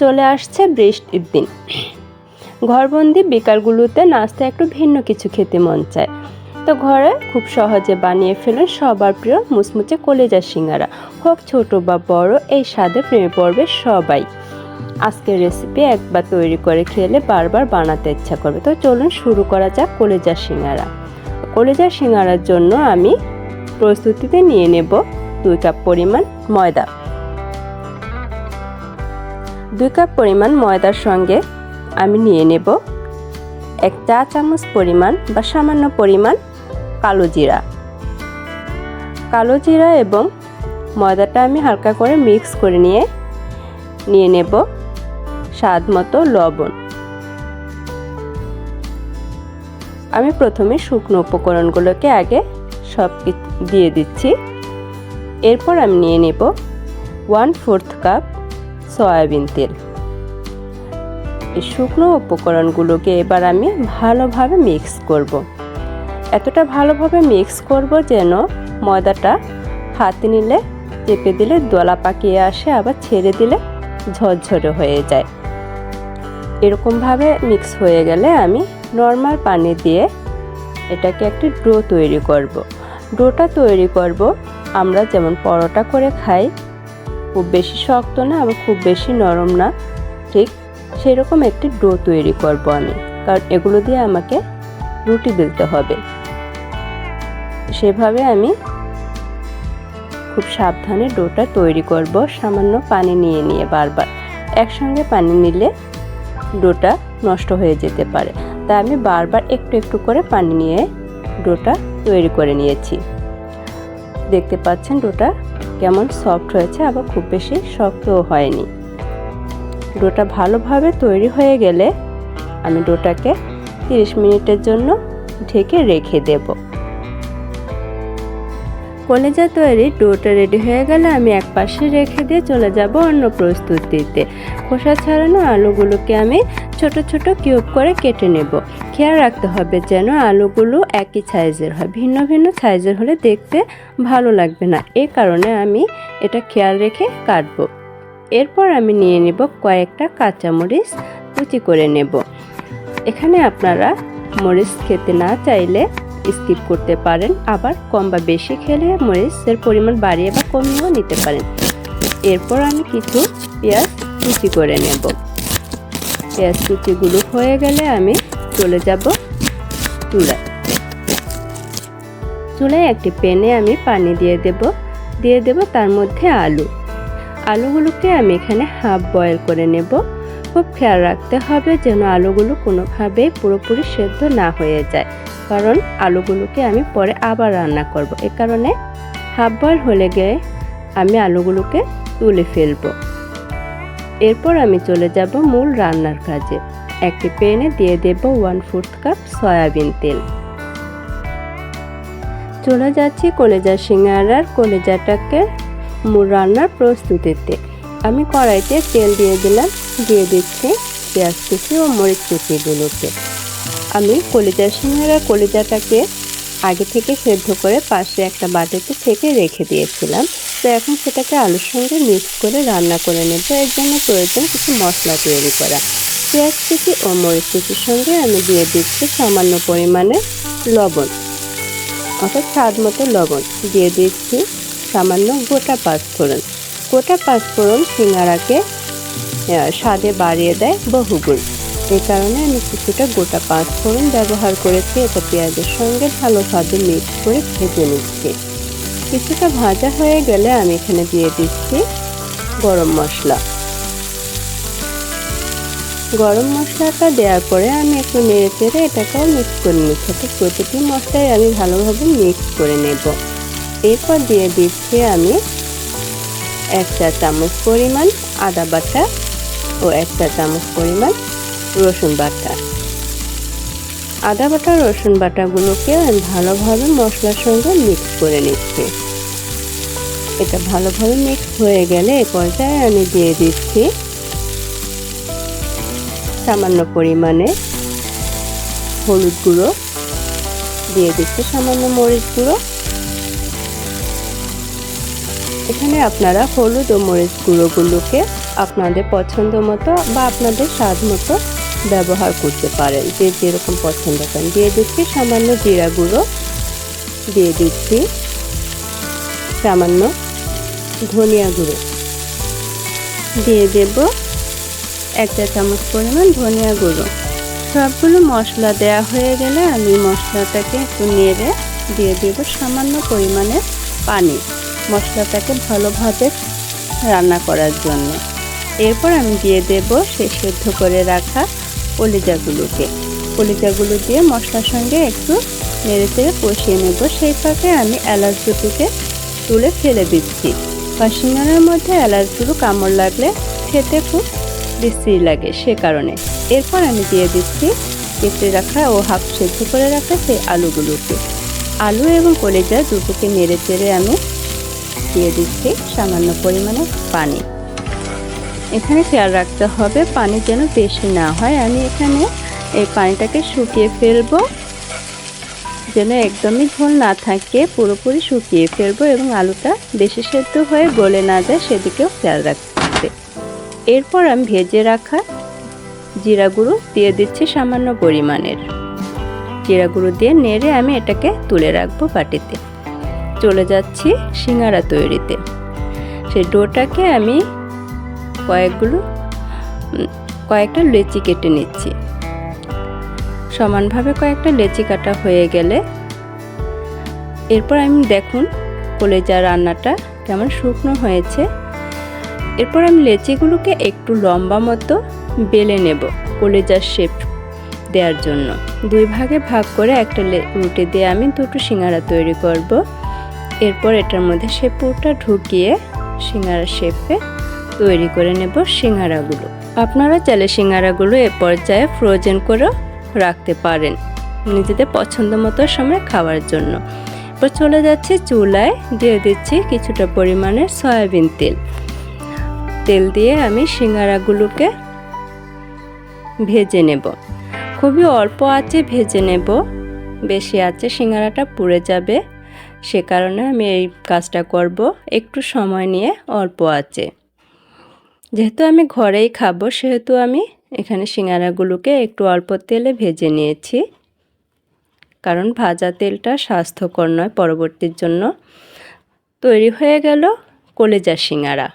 চলে আসছে বৃষ্টির দিন। ঘরবন্দি বিকালগুলোতে নাস্তা একটু ভিন্ন কিছু খেতে মন চায়। তো ঘরে খুব সহজে বানিয়ে ফেলুন সবার প্রিয় মুচমুচে কলেজা সিঙ্গারা। হোক ছোট বা বড়, এই স্বাদে প্রেমে পড়বে সবাই। আজকের রেসিপি একবার তৈরি করে খেলে বারবার বানাতে ইচ্ছা করবে। তো চলুন শুরু করা যাক কলেজা সিঙ্গারা। কলেজা সিঙ্গারার জন্য আমি প্রস্তুতিতে নিয়ে নেব দুই কাপ পরিমাণ ময়দা। দুই কাপ পরিমাণ ময়দার সঙ্গে আমি নিয়ে নেব এক চা চামচ পরিমাণ বা সামান্য পরিমাণ কালো জিরা। কালো জিরা এবং ময়দাটা আমি হালকা করে মিক্স করে নিয়ে নিয়ে নেব স্বাদ মতো লবণ। আমি প্রথমে শুকনো উপকরণগুলোকে আগে সব দিয়ে দিচ্ছি। এরপর আমি নিয়ে নেব ওয়ান ফোর্থ কাপ সয়াবিন তেল এই শুকনো উপকরণগুলোকে এবার আমি ভালোভাবে মিক্স করব। এতটা ভালোভাবে মিক্স করব যেন ময়দাটা হাতে নিলে চেপে দিলে দলা পাকিয়ে আসে, আবার ছেড়ে দিলে ঝরঝরে হয়ে যায় এরকমভাবে মিক্স হয়ে গেলে আমি নর্মাল পানি দিয়ে এটাকে একটি ডো তৈরি করব। ডোটা তৈরি করব, আমরা যেমন পরোটা করে খাই খুব বেশি শক্ত না আবার খুব বেশি নরম না, ঠিক সেরকম একটি ডো তৈরি করব আমি, কারণ এগুলো দিয়ে আমাকে রুটি বেলতে হবে। সেভাবে আমি খুব সাবধানে ডোটা তৈরি করব, সামান্য পানি নিয়ে নিয়ে বারবার। একসঙ্গে পানি নিলে ডোটা নষ্ট হয়ে যেতে পারে। তাই আমি বারবার একটু একটু করে পানি নিয়ে ডোটা তৈরি করে নিয়েছি। দেখতে পাচ্ছেন ডোটা কেমন সফট হয়েছে, আবার খুব বেশি শক্তও হয়নি। ডোটা ভালোভাবে তৈরি হয়ে গেলে আমি ডোটাকে 30 মিনিটের জন্য ঢেকে রেখে দেব। কলেজা তৈরি ডোটা রেডি হয়ে গেলে আমি এক পাশে রেখে দিয়ে চলে যাব অন্য প্রস্তুতিতে। খোসা ছাড়ানো আলুগুলোকে আমি ছোট ছোট কিউব করে কেটে নেব। খেয়াল রাখতে হবে যেন আলুগুলো একই সাইজের হয়। ভিন্ন ভিন্ন সাইজের হলে দেখতে ভালো লাগবে না। এই কারণে আমি এটা খেয়াল রেখে কাটবো। এরপর আমি নিয়ে নেব কয়েকটা কাঁচামরিচ, কুচি করে নেব। এখানে আপনারা মরিচ খেতে না চাইলে স্কিপ করতে পারেন, আবার কম বা বেশি খেলে মরিচের পরিমাণ বাড়িয়ে বা কমিয়েও নিতে পারেন। এরপর আমি কিছু পেঁয়াজ কুচি করে নেব। পেঁয়াজ কুচিগুলো হয়ে গেলে আমি চলে যাব চুলায়। চুলায় একটি প্যানে আমি পানি দিয়ে দেব দিয়ে দেব তার মধ্যে আলু। আলুগুলোকে আমি এখানে হাফ বয়েল করে নেব। খুব খেয়াল রাখতে হবে যেন আলুগুলো কোনোভাবে পুরোপুরি সেদ্ধ না হয়ে যায়। কারণ আলুগুলোকে আমি পরে আবার রান্না করব। এ কারণে হাফ বয়েল হলে গিয়ে আমি আলুগুলোকে তুলে ফেলব। এরপর আমি চলে যাব মূল রান্নার কাজে। একটি প্যানে দিয়ে দেব ওয়ান ফোর্থ কাপ সয়াবিন তেল। চলে যাচ্ছি কলেজা সিঙ্গারার কলেজাটাকে মূল রান্নার প্রস্তুতিতে। আমি কড়াইতে তেল দিয়ে দিলাম, দিয়ে দিচ্ছি পেঁয়াজ কুচি ও মরিচ কুচিগুলোকে। আমি কলিজা সিঙ্গারা কলিজাটাকে আগে থেকে সেদ্ধ করে পাশে একটা বাটিতে থেকে রেখে দিয়েছিলাম। তো এখন সেটাকে আলুর সঙ্গে মিক্স করে রান্না করে নেব। এর জন্য প্রয়োজন কিছু মশলা তৈরি করা। পেঁয়াজ কুচি ও মরিচ কুচির সঙ্গে আমি দিয়ে দিচ্ছি সামান্য পরিমাণে লবণ, অর্থাৎ স্বাদ মতো লবণ। দিয়ে দিচ্ছি সামান্য গোটা পাঁচফোড়ন। গোটা পাঁচফোড়ন সিঙ্গারাকে স্বাদে বাড়িয়ে দেয় বহুগুণ। এই কারণে আমি কিছুটা গোটা পাঁচফোড়ন ব্যবহার করেছি। এটা পেঁয়াজের সঙ্গে ভালোভাবে মিক্স করে ভেজে নিচ্ছি। কিছুটা ভাজা হয়ে গেলে আমি এখানে দিয়ে দিচ্ছি গরম মশলা। গরম মশলাটা দেওয়ার পরে আমি একটু নেড়ে চেড়ে এটাকেও মিক্স করে নিচ্ছি। তো প্রতিটি মশলাই আমি ভালোভাবে মিক্স করে নেব। এরপর দিয়ে দিচ্ছি আমি এক চা চামচ পরিমাণ আদা বাটা ও এক চা চামচ পরিমাণ রসুন বাটা। আদা বাটা, রসুন বাটাগুলোকে আমি ভালোভাবে মশলার সঙ্গে মিক্স করে নিচ্ছি। এটা ভালোভাবে মিক্স হয়ে গেলে এ পর্যায়ে আমি দিয়ে দিচ্ছি সামান্য পরিমাণে হলুদ গুঁড়ো। দিয়ে দিচ্ছি সামান্য মরিচ গুঁড়ো। এখানে আপনারা হলুদ ও মরিচ গুঁড়োগুলোকে আপনাদের পছন্দ মতো বা আপনাদের স্বাদ মতো ব্যবহার করতে পারেন। যে যেরকম পছন্দ করেন। দিয়ে দিচ্ছি সামান্য জিরা গুঁড়ো। দিয়ে দিচ্ছি সামান্য ধনিয়া গুঁড়ো। দিয়ে দেব একটা চামচ পরিমাণ ধনিয়া গুঁড়ো। সবগুলো মশলা দেয়া হয়ে গেলে আমি মশলাটাকে একটু নেড়ে দিয়ে দেব সামান্য পরিমাণে পানি। মশলাটাকে ভালোভাবে রান্না করার জন্য। এরপর আমি দিয়ে দেব সে সেদ্ধ করে রাখা কলিজাগুলোকে। কলিজাগুলো দিয়ে মশলার সঙ্গে একটু নেড়ে চেড়ে কষিয়ে নেব। সেই ফাঁকে আমি এলাচ দুটোকে তুলে ফেলে দিচ্ছি। পাশিঙ্গানের মধ্যে এলাচ দুটো কামড় লাগলে খেতে খুব বিশ্রী লাগে সে কারণে। এরপর আমি দিয়ে দিচ্ছি কেটে রাখা ও হাফ সেদ্ধ করে রাখা সেই আলুগুলোকে। আলু এবং কলিজা দুটোকে নেড়ে চেড়ে আমি দিয়ে দিচ্ছি সামান্য পরিমাণে পানি। এখানে খেয়াল রাখতে হবে, পানি যেন বেশি না হয়। আমি এখানে এই পানিটাকে শুকিয়ে ফেলব, যেন একদমই ঝোল না থাকে, পুরোপুরি শুকিয়ে ফেলব এবং আলুটা বেশি সেদ্ধ হয়ে গলে না যায়, সেদিকেও খেয়াল রাখতে হবে। এরপর আমি ভেজে রাখা জিরা গুঁড়ো দিয়ে দিচ্ছি সামান্য পরিমাণের। জিরা গুঁড়ো দিয়ে নেড়ে আমি এটাকে তুলে রাখব বাটিতে। চলে যাচ্ছি সিঙ্গারা তৈরিতে। সেই ডোটাকে আমি কয়েকগুলো কয়েকটা লেচি কেটে নিচ্ছি। সমানভাবে কয়েকটা লেচি কাটা হয়ে গেলে, এরপর আমি দেখুন কলেজা রান্নাটা কেমন শুকনো হয়েছে। এরপর আমি লেচিগুলোকে একটু লম্বা মতো বেলে নেব কলেজার শেপ দেওয়ার জন্য। দুই ভাগে ভাগ করে একটা রুটি দিয়ে আমি দুটো সিঙ্গারা তৈরি করব। এরপর এটার মধ্যে সে পুরটা ঢুকিয়ে সিঙ্গারা শেপে তৈরি করে নেব সিঙ্গারাগুলো। আপনারা চাইলে সিঙ্গারাগুলো এ পর্যায়ে ফ্রোজেন করেও রাখতে পারেন নিজেদের পছন্দ মতো সময় খাওয়ার জন্য। এরপর চলে যাচ্ছে চুলায়, দিয়ে দিচ্ছি কিছুটা পরিমাণে সয়াবিন তেল। তেল দিয়ে আমি সিঙ্গারাগুলোকে ভেজে নেব। খুবই অল্প আছে ভেজে নেব। বেশি আছে সিঙ্গারাটা পুড়ে যাবে। সে কারণে আমি এই কাজটা করব। একটু সময় নিয়ে অল্প আছে যেহেতু আমি ঘরেই খাব, সেহেতু আমি এখানে সিঙ্গারাগুলোকে একটু অল্প তেলে ভেজে নিয়েছি। কারণ ভাজা তেলটা স্বাস্থ্যকর নয়, পরবর্তীর জন্য। তৈরি হয়ে গেল কলেজা সিঙ্গারা।